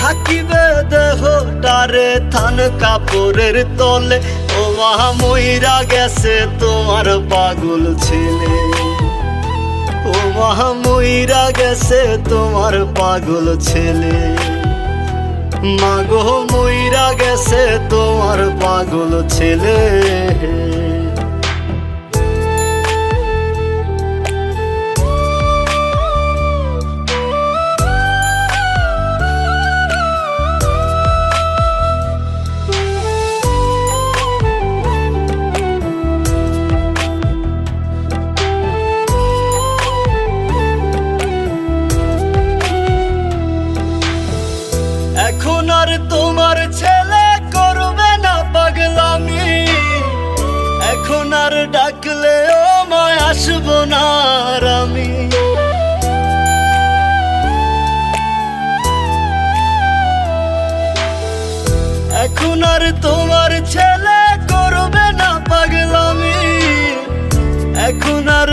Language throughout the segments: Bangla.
থাকিবে দেহ টারে থান কাপড়ের তলে। ও মা মইরা গেছে তোমার পাগল ছেলে। ও মা মইরা গেছে তোমার পাগল ছেলে। মাগো মইরা গেছে তোমার পাগল ছেলে। তোমার ছেলে করবে না পাগলামি। এখন আর ডাকলে ও মায় আসব না আমি। এখন আর তোমার ছেলে করবে না পাগলামি। এখন আর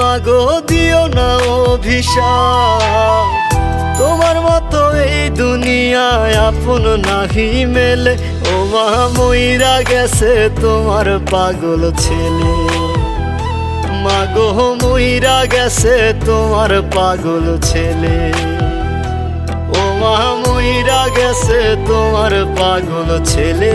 মাগো, দিও না অভিশাপ। তোমার মতো এই দুনিয়ায় আপন নাহি মেলে। ও মা, মইরা গেছে তোমার পাগল ছেলে। মাগো, মইরা গেছে তোমার পাগল ছেলে। ও মা, মইরা গেছে তোমার পাগল ছেলে।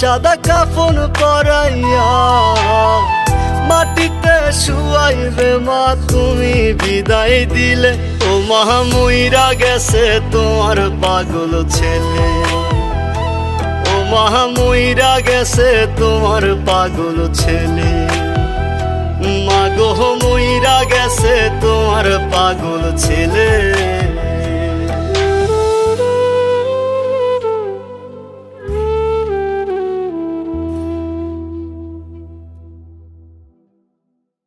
সাদা কাফন পরাইয়া মাটিতে শুয়াইবে মা, তুমি বিদায় দিলে। ও মহামুইরা গেছে তোমার পাগল ছেলে। ও মহামুইরা গেছে তোমার পাগল ছেলে। মাগো মইরা গেছে তোমার পাগল ছেলে।